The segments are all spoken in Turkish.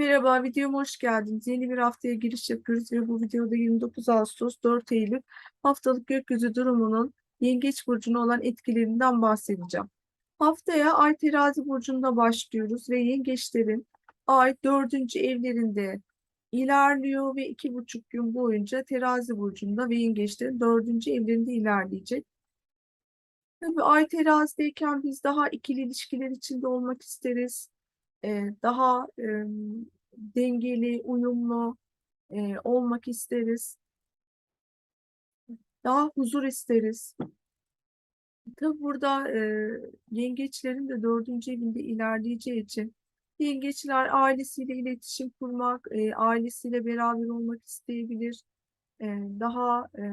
Merhaba, videoma hoş geldiniz. Yeni bir haftaya giriş yapıyoruz ve bu videoda 29 Ağustos 4 Eylül haftalık gökyüzü durumunun Yengeç burcuna olan etkilerinden bahsedeceğim. Haftaya Ay Terazi burcunda başlıyoruz ve yengeçlerin Ay dördüncü evlerinde ilerliyor ve iki buçuk gün boyunca Terazi burcunda ve yengeçlerin dördüncü evlerinde ilerleyecek. Tabii Ay terazideyken biz daha ikili ilişkiler içinde olmak isteriz e, daha e, dengeli, uyumlu e, olmak isteriz. Daha huzur isteriz. Tabi burada e, yengeçlerin de dördüncü evinde ilerleyeceği için yengeçler ailesiyle iletişim kurmak, e, ailesiyle beraber olmak isteyebilir. E, daha e,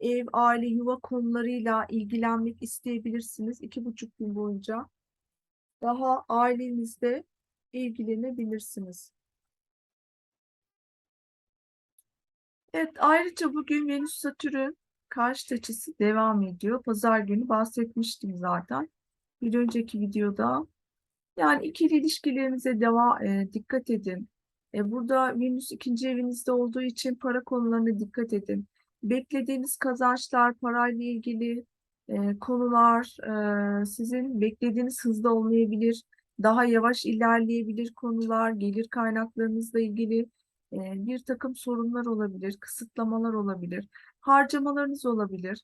ev, aile, yuva konularıyla ilgilenmek isteyebilirsiniz iki buçuk gün boyunca daha ailenizde ilgilenebilirsiniz. Evet, ayrıca bugün Venüs Satürn karşıt açısı devam ediyor. Pazar günü bahsetmiştim zaten. Bir önceki videoda. Yani ikili ilişkilerinize deva, e, dikkat edin. E, burada Venüs ikinci evinizde olduğu için para konularına dikkat edin. Beklediğiniz kazançlar, parayla ilgili e, konular e, sizin beklediğiniz hızda olmayabilir. Daha yavaş ilerleyebilir konular, gelir kaynaklarınızla ilgili e, bir takım sorunlar olabilir, kısıtlamalar olabilir, harcamalarınız olabilir.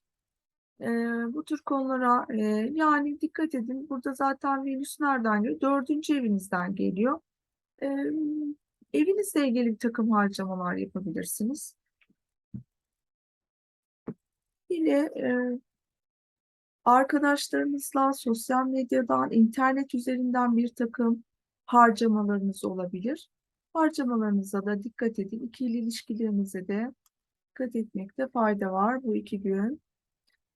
E, bu tür konulara e, yani dikkat edin. Burada zaten Venüs nereden geliyor? Dördüncü evinizden geliyor. E, evinizle ilgili bir takım harcamalar yapabilirsiniz. Yine e, arkadaşlarınızla sosyal medyadan, internet üzerinden bir takım harcamalarınız olabilir. Harcamalarınıza da dikkat edin. İkili ilişkilerinize de dikkat etmekte fayda var bu iki gün.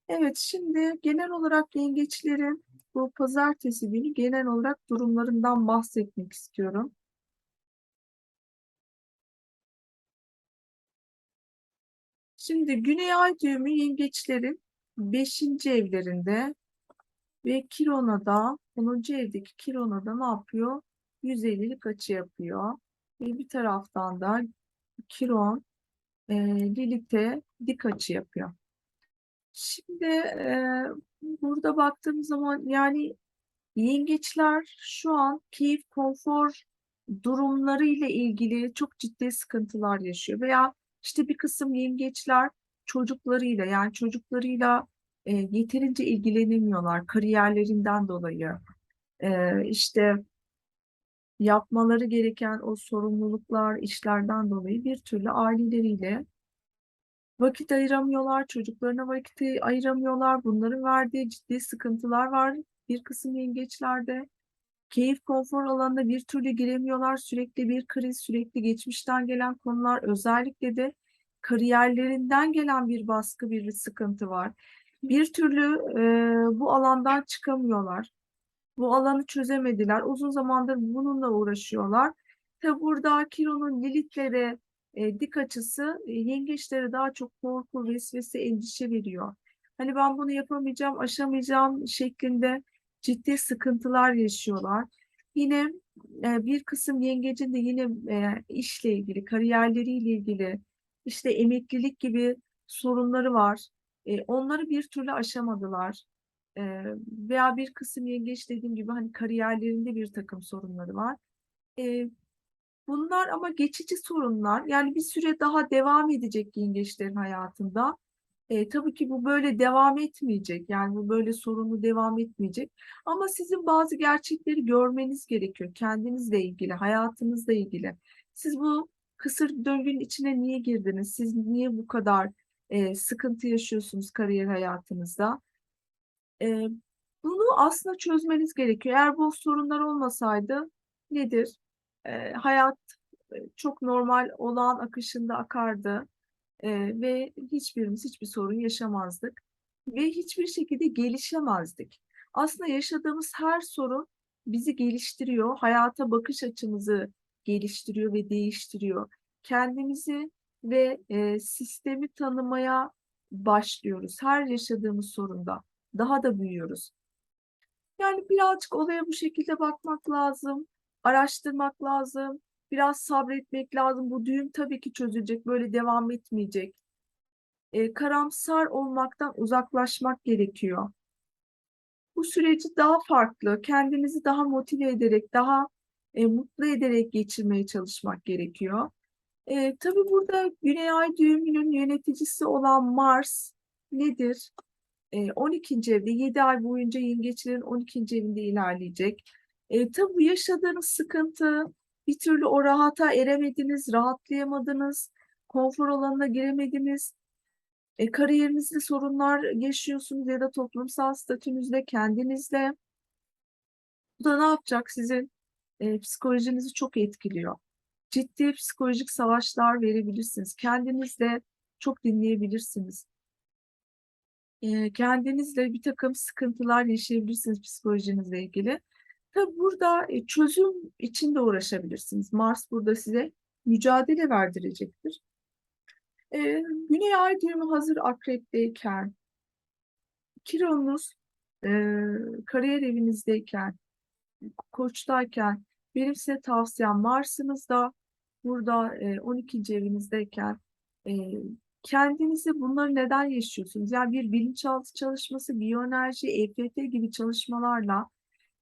Evet, şimdi genel olarak yengeçlerin bu pazartesi günü genel olarak durumlarından bahsetmek istiyorum. Şimdi Güney Ay düğümü yengeçlerin 5. evlerinde ve Kirona'da 10. evdeki Kirona'da ne yapıyor? 150'lik açı yapıyor. Ve bir taraftan da Kiron e, Lilith'e dik açı yapıyor. Şimdi e, burada baktığım zaman yani yengeçler şu an keyif, konfor durumları ile ilgili çok ciddi sıkıntılar yaşıyor. Veya işte bir kısım yengeçler çocuklarıyla yani çocuklarıyla e, yeterince ilgilenemiyorlar kariyerlerinden dolayı. E, işte yapmaları gereken o sorumluluklar, işlerden dolayı bir türlü aileleriyle vakit ayıramıyorlar, çocuklarına vakit ayıramıyorlar. Bunların verdiği ciddi sıkıntılar var bir kısım yengeçlerde. Keyif konfor alanına bir türlü giremiyorlar. Sürekli bir kriz, sürekli geçmişten gelen konular, özellikle de kariyerlerinden gelen bir baskı, bir sıkıntı var. Bir türlü e, bu alandan çıkamıyorlar. Bu alanı çözemediler. Uzun zamandır bununla uğraşıyorlar. Tabi burada Kiron'un Lilith'lere e, dik açısı e, yengeçlere daha çok korku, vesvese, endişe veriyor. Hani ben bunu yapamayacağım, aşamayacağım şeklinde ciddi sıkıntılar yaşıyorlar. Yine e, bir kısım yengecin de yine e, işle ilgili, kariyerleriyle ilgili, işte emeklilik gibi sorunları var. E, onları bir türlü aşamadılar. E, veya bir kısım yengeç dediğim gibi hani kariyerlerinde bir takım sorunları var. E, bunlar ama geçici sorunlar. Yani bir süre daha devam edecek yengeçlerin hayatında. E, tabii ki bu böyle devam etmeyecek. Yani bu böyle sorunu devam etmeyecek. Ama sizin bazı gerçekleri görmeniz gerekiyor. Kendinizle ilgili, hayatınızla ilgili. Siz bu kısır döngünün içine niye girdiniz? Siz niye bu kadar e, sıkıntı yaşıyorsunuz kariyer hayatınızda? E, bunu aslında çözmeniz gerekiyor. Eğer bu sorunlar olmasaydı nedir? E, hayat e, çok normal olağan akışında akardı e, ve hiçbirimiz hiçbir sorun yaşamazdık ve hiçbir şekilde gelişemezdik. Aslında yaşadığımız her sorun bizi geliştiriyor, hayata bakış açımızı geliştiriyor ve değiştiriyor. Kendimizi ve e, sistemi tanımaya başlıyoruz. Her yaşadığımız sorunda daha da büyüyoruz. Yani birazcık olaya bu şekilde bakmak lazım. araştırmak lazım. Biraz sabretmek lazım. Bu düğüm tabii ki çözülecek. Böyle devam etmeyecek. E, karamsar olmaktan uzaklaşmak gerekiyor. Bu süreci daha farklı, kendinizi daha motive ederek, daha e, mutlu ederek geçirmeye çalışmak gerekiyor. E, tabii burada Güney Ay düğümünün yöneticisi olan Mars nedir? E, 12. evde 7 ay boyunca yengeçlerin 12. evinde ilerleyecek. E, tabii bu yaşadığınız sıkıntı, bir türlü o rahata eremediniz, rahatlayamadınız, konfor alanına giremediniz. E, kariyerinizde sorunlar yaşıyorsunuz ya da toplumsal statünüzle, kendinizle. Bu da ne yapacak? Sizin e, psikolojinizi çok etkiliyor. Ciddi psikolojik savaşlar verebilirsiniz. Kendinizle çok dinleyebilirsiniz. E, kendinizle bir takım sıkıntılar yaşayabilirsiniz psikolojinizle ilgili. Tabi burada e, çözüm için de uğraşabilirsiniz. Mars burada size mücadele verdirecektir. E, Güney Ay düğümü hazır akrepteyken, Kironuz e, kariyer evinizdeyken, koçtayken benim size tavsiyem Mars'ınızda burada e, 12. evinizdeyken e, kendinizi bunları neden yaşıyorsunuz? Yani bir bilinçaltı çalışması, biyoenerji, EFT gibi çalışmalarla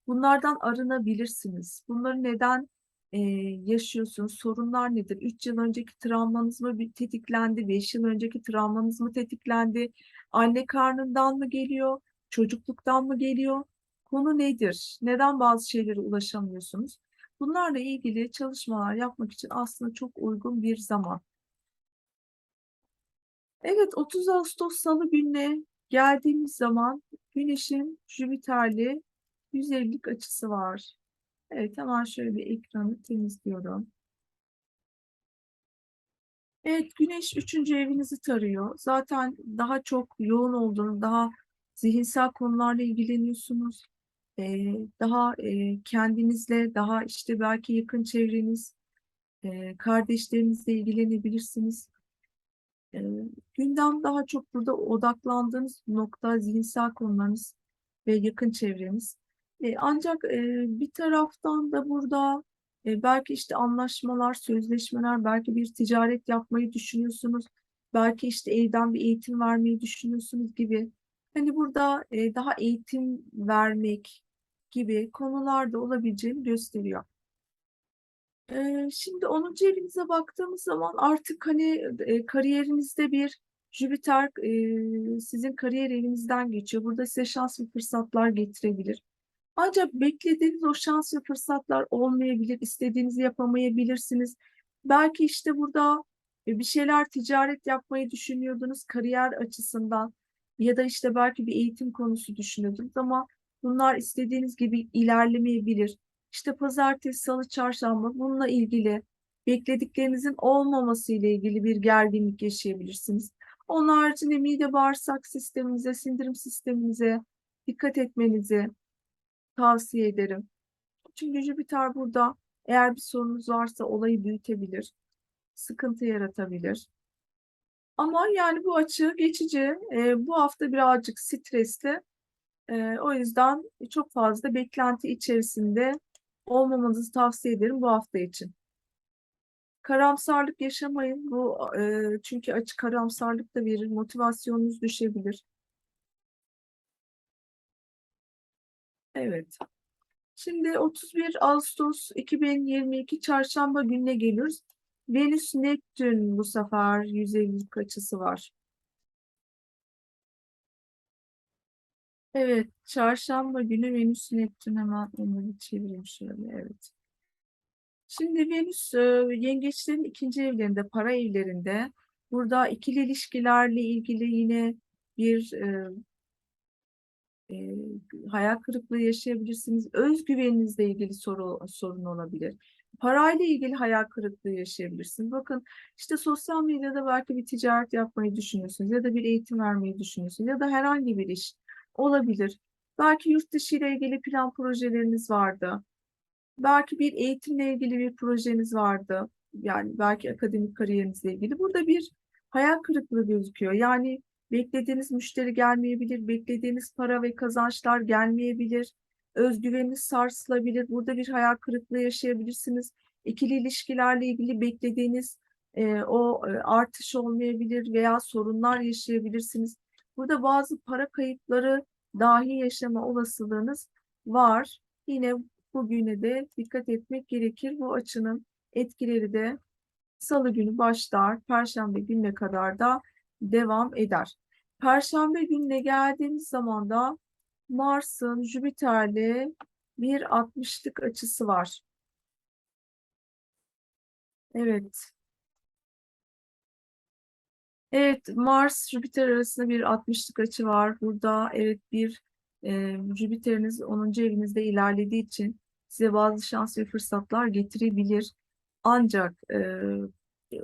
bunlardan arınabilirsiniz. Bunları neden e, yaşıyorsunuz? Sorunlar nedir? 3 yıl önceki travmanız mı tetiklendi? 5 yıl önceki travmanız mı tetiklendi? Anne karnından mı geliyor? Çocukluktan mı geliyor? Konu nedir? Neden bazı şeylere ulaşamıyorsunuz? Bunlarla ilgili çalışmalar yapmak için aslında çok uygun bir zaman. Evet, 30 Ağustos Salı gününe geldiğimiz zaman Güneş'in Jüpiter'li 150'lik açısı var. Evet, hemen şöyle bir ekranı temizliyorum. Evet, Güneş 3. evinizi tarıyor. Zaten daha çok yoğun olduğunu, daha zihinsel konularla ilgileniyorsunuz. Ee, daha e, kendinizle, daha işte belki yakın çevreniz, e, kardeşlerinizle ilgilenebilirsiniz. E, gündem daha çok burada odaklandığınız nokta zihinsel konularınız ve yakın çevreniz. E, ancak e, bir taraftan da burada e, belki işte anlaşmalar, sözleşmeler, belki bir ticaret yapmayı düşünüyorsunuz. Belki işte evden bir eğitim vermeyi düşünüyorsunuz gibi. Hani burada e, daha eğitim vermek gibi konular da olabileceğini gösteriyor. Şimdi 10. evinize baktığımız zaman artık hani e, kariyerinizde bir Jüpiter e, sizin kariyer evinizden geçiyor. Burada size şans ve fırsatlar getirebilir. Ancak beklediğiniz o şans ve fırsatlar olmayabilir, istediğinizi yapamayabilirsiniz. Belki işte burada e, bir şeyler ticaret yapmayı düşünüyordunuz kariyer açısından ya da işte belki bir eğitim konusu düşünüyordunuz ama bunlar istediğiniz gibi ilerlemeyebilir. İşte pazartesi, salı, çarşamba bununla ilgili beklediklerinizin olmaması ile ilgili bir gerginlik yaşayabilirsiniz. Onun haricinde mide bağırsak sisteminize, sindirim sisteminize dikkat etmenizi tavsiye ederim. Çünkü Jüpiter burada eğer bir sorunuz varsa olayı büyütebilir, sıkıntı yaratabilir. Ama yani bu açı geçici. E, bu hafta birazcık stresli. E, o yüzden çok fazla beklenti içerisinde olmamanızı tavsiye ederim bu hafta için. Karamsarlık yaşamayın. Bu e, çünkü açı karamsarlık da verir. Motivasyonunuz düşebilir. Evet. Şimdi 31 Ağustos 2022 Çarşamba gününe geliyoruz. Venüs Neptün bu sefer 150'lik açısı var. Evet, çarşamba günü Venüs Neptün hemen onları çevireyim şöyle. Evet. Şimdi Venüs e, yengeçlerin ikinci evlerinde, para evlerinde. Burada ikili ilişkilerle ilgili yine bir e, e, hayal kırıklığı yaşayabilirsiniz. Özgüveninizle ilgili soru, sorun olabilir. Parayla ilgili hayal kırıklığı yaşayabilirsiniz. Bakın işte sosyal medyada belki bir ticaret yapmayı düşünüyorsunuz ya da bir eğitim vermeyi düşünüyorsunuz ya da herhangi bir iş olabilir. Belki yurt dışı ile ilgili plan projeleriniz vardı. Belki bir eğitimle ilgili bir projeniz vardı. Yani belki akademik kariyerinizle ilgili. Burada bir hayal kırıklığı gözüküyor. Yani beklediğiniz müşteri gelmeyebilir, beklediğiniz para ve kazançlar gelmeyebilir. özgüveniniz sarsılabilir. Burada bir hayal kırıklığı yaşayabilirsiniz. İkili ilişkilerle ilgili beklediğiniz e, o artış olmayabilir veya sorunlar yaşayabilirsiniz. Burada bazı para kayıpları dahi yaşama olasılığınız var. Yine bugüne de dikkat etmek gerekir. Bu açının etkileri de Salı günü başlar, Perşembe gününe kadar da devam eder. Perşembe gününe geldiğimiz zaman da Mars'ın Jüpiter'le bir 60'lık açısı var. Evet. Evet, Mars Jüpiter arasında bir 60'lık açı var. Burada evet bir e, Jüpiter'iniz 10. evinizde ilerlediği için size bazı şans ve fırsatlar getirebilir. Ancak e,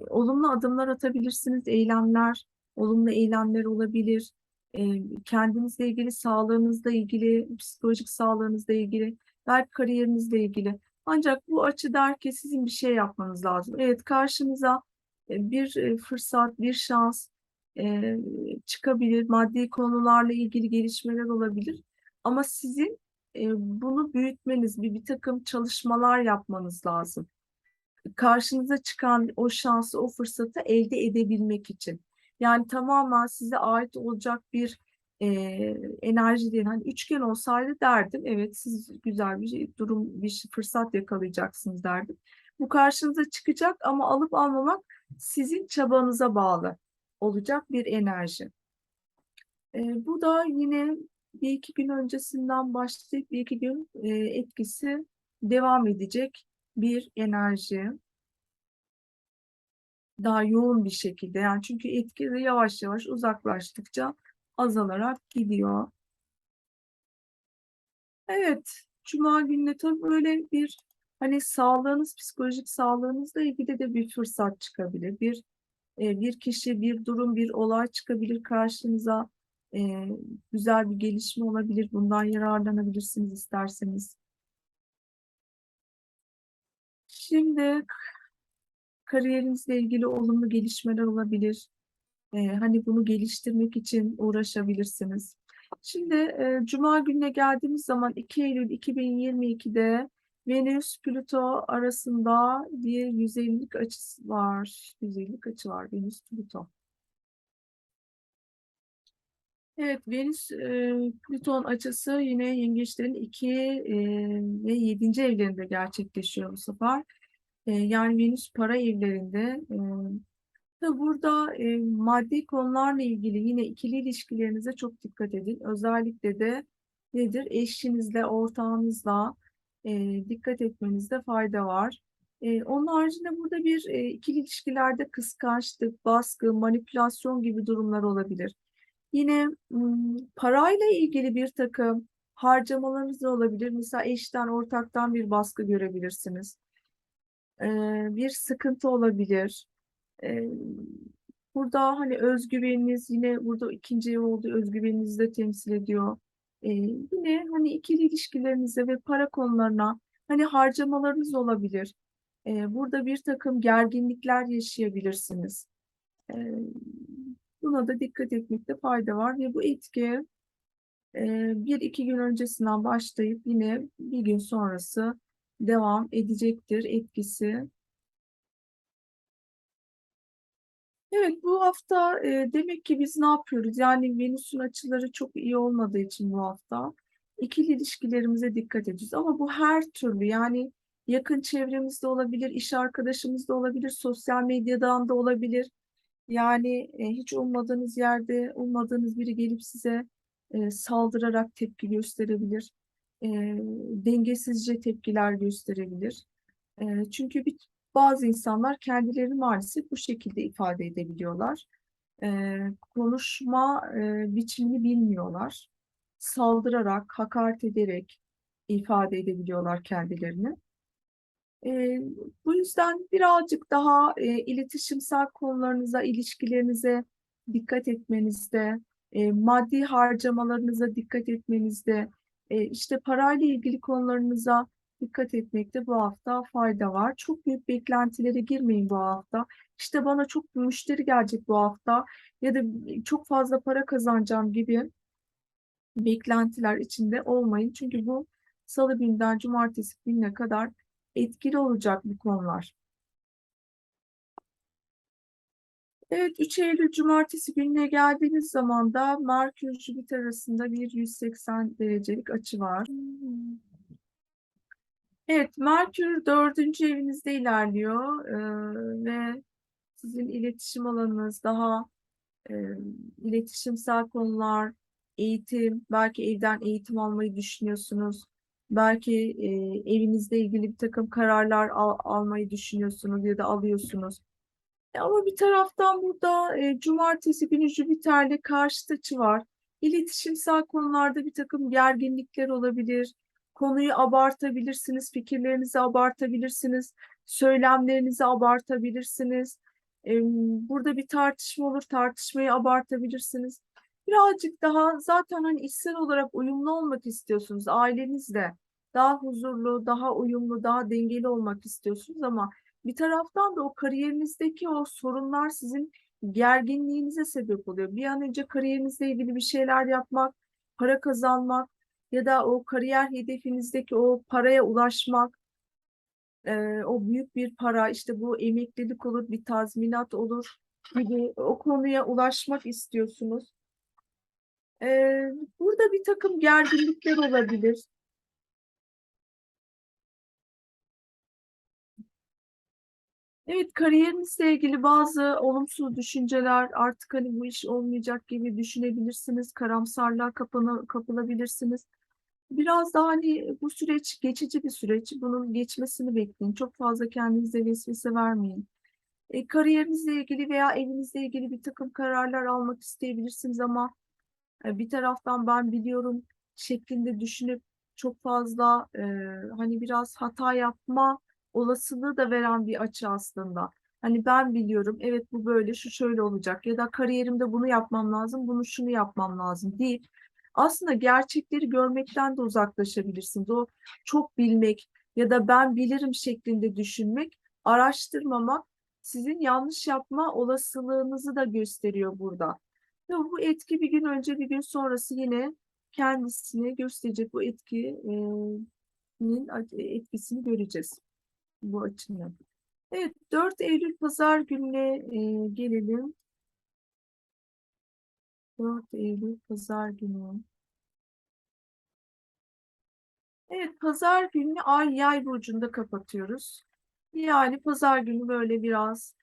olumlu adımlar atabilirsiniz, eylemler, olumlu eylemler olabilir. E, kendinizle ilgili, sağlığınızla ilgili, psikolojik sağlığınızla ilgili, belki kariyerinizle ilgili. Ancak bu açı der ki sizin bir şey yapmanız lazım. Evet, karşınıza bir e, fırsat, bir şans e, çıkabilir. Maddi konularla ilgili gelişmeler olabilir. Ama sizin e, bunu büyütmeniz, bir, bir takım çalışmalar yapmanız lazım. Karşınıza çıkan o şansı, o fırsatı elde edebilmek için. Yani tamamen size ait olacak bir e, enerji değil. Hani üçgen olsaydı derdim, evet siz güzel bir durum, bir fırsat yakalayacaksınız derdim. Bu karşınıza çıkacak ama alıp almamak sizin çabanıza bağlı olacak bir enerji. E, bu da yine bir iki gün öncesinden başlayıp bir iki gün e, etkisi devam edecek bir enerji. Daha yoğun bir şekilde yani çünkü etki de yavaş yavaş uzaklaştıkça azalarak gidiyor. Evet, Cuma gününe tabii böyle bir hani sağlığınız, psikolojik sağlığınızla ilgili de bir fırsat çıkabilir. Bir e, bir kişi, bir durum, bir olay çıkabilir karşınıza. E, güzel bir gelişme olabilir. Bundan yararlanabilirsiniz isterseniz. Şimdi kariyerinizle ilgili olumlu gelişmeler olabilir. E, hani bunu geliştirmek için uğraşabilirsiniz. Şimdi e, Cuma gününe geldiğimiz zaman 2 Eylül 2022'de Venüs Plüto arasında bir 150'lik açısı var. 150'lik açı var Venüs Plüto. Evet, Venüs e, Plüton açısı yine yengeçlerin 2 e, ve 7. evlerinde gerçekleşiyor bu sefer. E, yani Venüs para evlerinde. E, burada e, maddi konularla ilgili yine ikili ilişkilerinize çok dikkat edin. Özellikle de nedir? Eşinizle, ortağınızla e, dikkat etmenizde fayda var. E, onun haricinde burada bir e, ikili ilişkilerde kıskançlık, baskı, manipülasyon gibi durumlar olabilir. Yine parayla ilgili bir takım harcamalarınız olabilir. Mesela eşten, ortaktan bir baskı görebilirsiniz. E, bir sıkıntı olabilir. E, burada hani özgüveniniz yine burada ikinci ev olduğu özgüveninizi de temsil ediyor. Ee, yine hani ikili ilişkilerinize ve para konularına hani harcamalarınız olabilir. Ee, burada bir takım gerginlikler yaşayabilirsiniz. Ee, buna da dikkat etmekte fayda var ve bu etki e, bir iki gün öncesinden başlayıp yine bir gün sonrası devam edecektir etkisi. Evet bu hafta e, demek ki biz ne yapıyoruz? Yani Venüs'ün açıları çok iyi olmadığı için bu hafta ikili ilişkilerimize dikkat ediyoruz. Ama bu her türlü yani yakın çevremizde olabilir, iş arkadaşımızda olabilir, sosyal medyadan da olabilir. Yani e, hiç ummadığınız yerde ummadığınız biri gelip size e, saldırarak tepki gösterebilir. E, dengesizce tepkiler gösterebilir. E, çünkü bir bazı insanlar kendilerini maalesef bu şekilde ifade edebiliyorlar. Ee, konuşma e, biçimini bilmiyorlar. Saldırarak, hakaret ederek ifade edebiliyorlar kendilerini. E, bu yüzden birazcık daha e, iletişimsel konularınıza, ilişkilerinize dikkat etmenizde, e, maddi harcamalarınıza dikkat etmenizde, e, işte parayla ilgili konularınıza dikkat etmekte bu hafta fayda var. Çok büyük beklentilere girmeyin bu hafta. İşte bana çok müşteri gelecek bu hafta ya da çok fazla para kazanacağım gibi beklentiler içinde olmayın. Çünkü bu salı günden cumartesi gününe kadar etkili olacak bu konular. Evet 3 Eylül Cumartesi gününe geldiğiniz zaman da Merkür Jüpiter arasında bir 180 derecelik açı var. Evet Merkür dördüncü evinizde ilerliyor eee, ve sizin iletişim alanınız daha eee, iletişimsel konular, eğitim, belki evden eğitim almayı düşünüyorsunuz. Belki eee, evinizle ilgili bir takım kararlar al- almayı düşünüyorsunuz ya da alıyorsunuz. E, Ama bir taraftan burada e, cumartesi günü Jüpiter'le karşıt açı var. İletişimsel konularda bir takım gerginlikler olabilir. Konuyu abartabilirsiniz, fikirlerinizi abartabilirsiniz, söylemlerinizi abartabilirsiniz. Burada bir tartışma olur, tartışmayı abartabilirsiniz. Birazcık daha zaten hani içsel olarak uyumlu olmak istiyorsunuz ailenizle. Daha huzurlu, daha uyumlu, daha dengeli olmak istiyorsunuz ama bir taraftan da o kariyerinizdeki o sorunlar sizin gerginliğinize sebep oluyor. Bir an önce kariyerinizle ilgili bir şeyler yapmak, para kazanmak ya da o kariyer hedefinizdeki o paraya ulaşmak, e, o büyük bir para, işte bu emeklilik olur, bir tazminat olur gibi o konuya ulaşmak istiyorsunuz. E, burada bir takım gerginlikler olabilir. Evet, kariyerinizle ilgili bazı olumsuz düşünceler, artık hani bu iş olmayacak gibi düşünebilirsiniz, karamsarlığa kapana, kapılabilirsiniz. Biraz daha hani bu süreç geçici bir süreç, bunun geçmesini bekleyin. Çok fazla kendinize vesvese vermeyin. E, kariyerinizle ilgili veya evinizle ilgili bir takım kararlar almak isteyebilirsiniz ama e, bir taraftan ben biliyorum şeklinde düşünüp çok fazla e, hani biraz hata yapma olasılığı da veren bir açı aslında. Hani ben biliyorum evet bu böyle şu şöyle olacak ya da kariyerimde bunu yapmam lazım bunu şunu yapmam lazım değil. Aslında gerçekleri görmekten de uzaklaşabilirsiniz. O çok bilmek ya da ben bilirim şeklinde düşünmek, araştırmamak sizin yanlış yapma olasılığınızı da gösteriyor burada. Ve bu etki bir gün önce bir gün sonrası yine kendisini gösterecek bu etkinin etkisini göreceğiz bu açının. Evet 4 Eylül Pazar gününe gelelim. 4 Eylül Pazar günü. Evet Pazar günü Ay Yay burcunda kapatıyoruz. Yani Pazar günü böyle biraz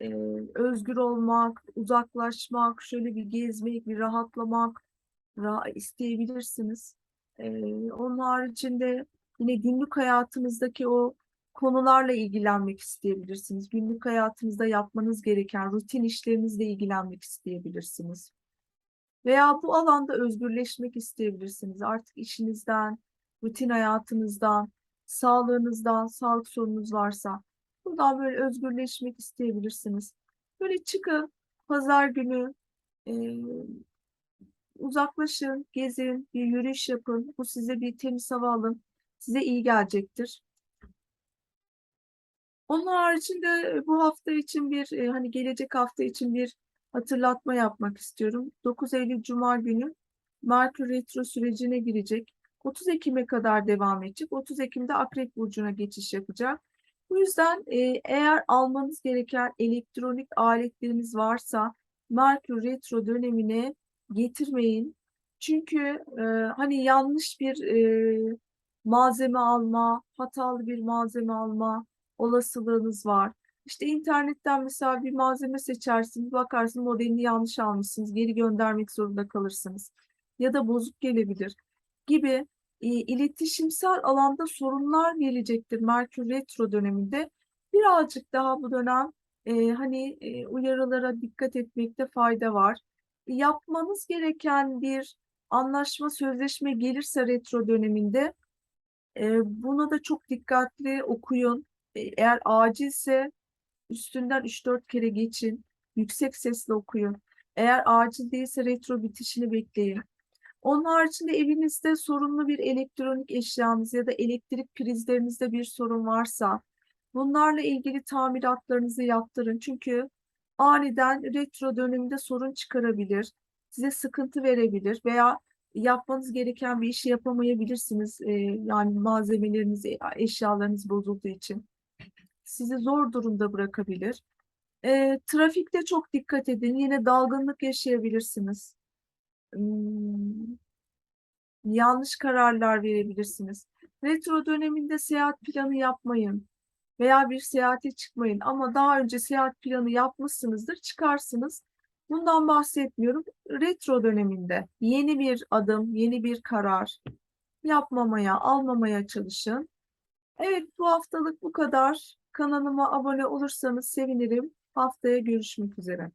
e, özgür olmak, uzaklaşmak, şöyle bir gezmek, bir rahatlamak ra isteyebilirsiniz. E, onun haricinde yine günlük hayatınızdaki o konularla ilgilenmek isteyebilirsiniz. Günlük hayatınızda yapmanız gereken rutin işlerinizle ilgilenmek isteyebilirsiniz. Veya bu alanda özgürleşmek isteyebilirsiniz. Artık işinizden, rutin hayatınızdan, sağlığınızdan, sağlık sorununuz varsa buradan böyle özgürleşmek isteyebilirsiniz. Böyle çıkın pazar günü e, uzaklaşın, gezin, bir yürüyüş yapın. Bu size bir temiz hava alın. Size iyi gelecektir. Onun haricinde bu hafta için bir e, hani gelecek hafta için bir hatırlatma yapmak istiyorum. 9 Eylül Cuma günü Merkür Retro sürecine girecek. 30 Ekim'e kadar devam edecek. 30 Ekim'de Akrep Burcu'na geçiş yapacak. Bu yüzden e, eğer almanız gereken elektronik aletleriniz varsa Merkür Retro dönemine getirmeyin. Çünkü e, hani yanlış bir e, malzeme alma, hatalı bir malzeme alma olasılığınız var. İşte internetten mesela bir malzeme seçersiniz, bakarsınız modelini yanlış almışsınız, geri göndermek zorunda kalırsınız. Ya da bozuk gelebilir gibi e, iletişimsel alanda sorunlar gelecektir Merkür Retro döneminde. Birazcık daha bu dönem e, hani e, uyarılara dikkat etmekte fayda var. Yapmanız gereken bir anlaşma, sözleşme gelirse retro döneminde e, buna da çok dikkatli okuyun. E, eğer acilse üstünden 3-4 kere geçin. Yüksek sesle okuyun. Eğer acil değilse retro bitişini bekleyin. Onun haricinde evinizde sorunlu bir elektronik eşyanız ya da elektrik prizlerinizde bir sorun varsa bunlarla ilgili tamiratlarınızı yaptırın. Çünkü aniden retro döneminde sorun çıkarabilir, size sıkıntı verebilir veya yapmanız gereken bir işi yapamayabilirsiniz. Yani malzemeleriniz, eşyalarınız bozulduğu için. Sizi zor durumda bırakabilir. Ee, trafikte çok dikkat edin. Yine dalgınlık yaşayabilirsiniz. Hmm, yanlış kararlar verebilirsiniz. Retro döneminde seyahat planı yapmayın veya bir seyahate çıkmayın ama daha önce seyahat planı yapmışsınızdır, çıkarsınız. Bundan bahsetmiyorum. Retro döneminde yeni bir adım, yeni bir karar yapmamaya, almamaya çalışın. Evet, bu haftalık bu kadar. Kanalıma abone olursanız sevinirim. Haftaya görüşmek üzere.